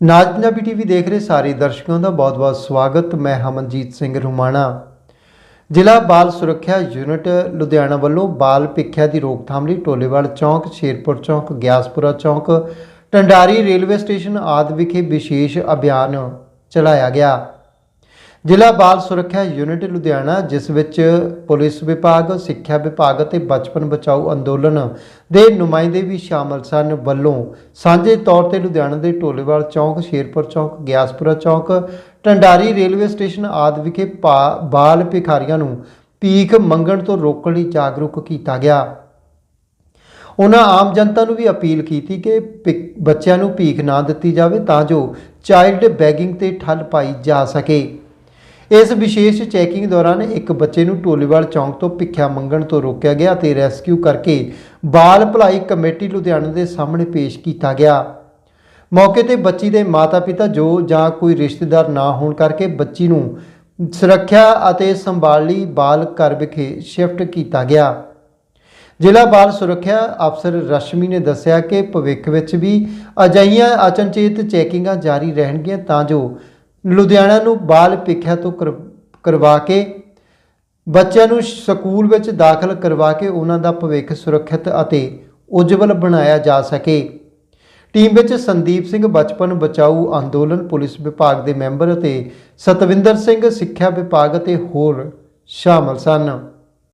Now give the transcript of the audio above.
ਨਾਜ Punjabi TV ਦੇਖ ਰਹੇ ਸਾਰੇ ਦਰਸ਼ਕਾਂ ਦਾ ਬਹੁਤ-ਬਹੁਤ ਸਵਾਗਤ। ਮੈਂ ਹਮਨਜੀਤ ਸਿੰਘ ਰੁਮਾਣਾ। ਜ਼ਿਲ੍ਹਾ ਬਾਲ ਸੁਰੱਖਿਆ ਯੂਨਿਟ ਲੁਧਿਆਣਾ ਵੱਲੋਂ ਬਾਲ ਭਿੱਖਿਆ ਦੀ ਰੋਕਥਾਮ ਲਈ ਟੋਲੇਵਾਲ ਚੌਂਕ, ਸ਼ੇਰਪੁਰ ਚੌਂਕ, ਗਿਆਸਪੁਰਾ ਚੌਂਕ, ਟੰਡਾਰੀ ਰੇਲਵੇ ਸਟੇਸ਼ਨ ਆਦਿ ਵਿਖੇ ਵਿਸ਼ੇਸ਼ ਅਭਿਆਨ ਚਲਾਇਆ ਗਿਆ। ਜ਼ਿਲ੍ਹਾ ਬਾਲ ਸੁਰੱਖਿਆ ਯੂਨਿਟ ਲੁਧਿਆਣਾ, ਜਿਸ ਵਿੱਚ ਪੁਲਿਸ ਵਿਭਾਗ, ਸਿੱਖਿਆ ਵਿਭਾਗ ਅਤੇ ਬਚਪਨ ਬਚਾਓ ਅੰਦੋਲਨ ਦੇ ਨੁਮਾਇੰਦੇ ਵੀ ਸ਼ਾਮਲ ਸਨ। ਵੱਲੋਂ ਸਾਂਝੇ ਤੌਰ ਤੇ ਲੁਧਿਆਣਾ ਦੇ ਢੋਲੇਵਾਲ ਚੌਂਕ, ਸ਼ੇਰਪੁਰ ਚੌਂਕ, ਗਿਆਸਪੁਰਾ ਚੌਂਕ, ਟੰਡਾਰੀ ਰੇਲਵੇ ਸਟੇਸ਼ਨ ਆਦਿ ਵਿਖੇ ਪਾ- ਬਾਲ ਭਿਖਾਰੀਆਂ ਨੂੰ ਭੀਖ ਮੰਗਣ ਤੋਂ ਰੋਕਣ ਲਈ ਜਾਗਰੂਕ ਕੀਤਾ ਗਿਆ। ਉਹਨਾਂ ਆਮ ਜਨਤਾ ਨੂੰ ਵੀ ਅਪੀਲ ਕੀਤੀ ਕਿ ਭਿ- ਬੱਚਿਆਂ ਨੂੰ ਭੀਖ ਨਾ ਦਿੱਤੀ ਜਾਵੇ ਤਾਂ ਜੋ ਚਾਈਲਡ ਬੈਗਿੰਗ ਤੇ ਠੱਲ ਪਾਈ ਜਾ ਸਕੇ। ਇਸ ਵਿਸ਼ੇਸ਼ ਚੈਕਿੰਗ ਦੌਰਾਨ ਇੱਕ ਬੱਚੇ ਨੂੰ ਢੋਲੀਵਾਲ ਚੌਂਕ ਤੋਂ ਭਿੱਖਿਆ ਮੰਗਣ ਤੋਂ ਰੋਕਿਆ ਗਿਆ ਤੇ ਰੈਸਕਿਊ ਕਰਕੇ ਬਾਲ ਭਲਾਈ ਕਮੇਟੀ ਲੁਧਿਆਣਾ ਦੇ ਸਾਹਮਣੇ ਪੇਸ਼ ਕੀਤਾ ਗਿਆ। ਮੌਕੇ ਤੇ ਬੱਚੀ ਦੇ ਮਾਤਾ-ਪਿਤਾ ਜੋ ਜਾਂ ਕੋਈ ਰਿਸ਼ਤੇਦਾਰ ਨਾ ਹੋਣ ਕਰਕੇ ਬੱਚੀ ਨੂੰ ਸੁਰੱਖਿਆ ਅਤੇ ਸੰਭਾਲ ਲਈ ਬਾਲ ਘਰ ਵਿਖੇ ਸ਼ਿਫਟ ਕੀਤਾ ਗਿਆ। ਜ਼ਿਲ੍ਹਾ ਬਾਲ ਸੁਰੱਖਿਆ ਅਫਸਰ ਰਸ਼ਮੀ ਨੇ ਦੱਸਿਆ ਕਿ ਭਵਿੱਖ ਵਿੱਚ ਵੀ ਅਜਿਹੀਆਂ ਅਚਨਚੇਤ ਚੈਕਿੰਗਾਂ ਜਾਰੀ ਰਹਿਣਗੀਆਂ ਤਾਂ ਜੋ ਲੁਧਿਆਣਾ ਨੂੰ ਬਾਲ ਭਿੱਖਿਆ ਤੋਂ ਕਰਵਾ ਕੇ, ਬੱਚਿਆਂ ਨੂੰ ਸਕੂਲ ਵਿੱਚ ਦਾਖਲ ਕਰਵਾ ਕੇ ਉਹਨਾਂ ਦਾ ਭਵਿੱਖ ਸੁਰੱਖਿਅਤ ਅਤੇ ਉਜਵਲ ਬਣਾਇਆ ਜਾ ਸਕੇ। ਟੀਮ ਵਿੱਚ ਸੰਦੀਪ ਸਿੰਘ ਬਚਪਨ ਬਚਾਊ ਅੰਦੋਲਨ, ਪੁਲਿਸ ਵਿਭਾਗ ਦੇ ਮੈਂਬਰ ਅਤੇ ਸਤਵਿੰਦਰ ਸਿੰਘ ਸਿੱਖਿਆ ਵਿਭਾਗ ਅਤੇ ਹੋਰ ਸ਼ਾਮਲ ਸਨ।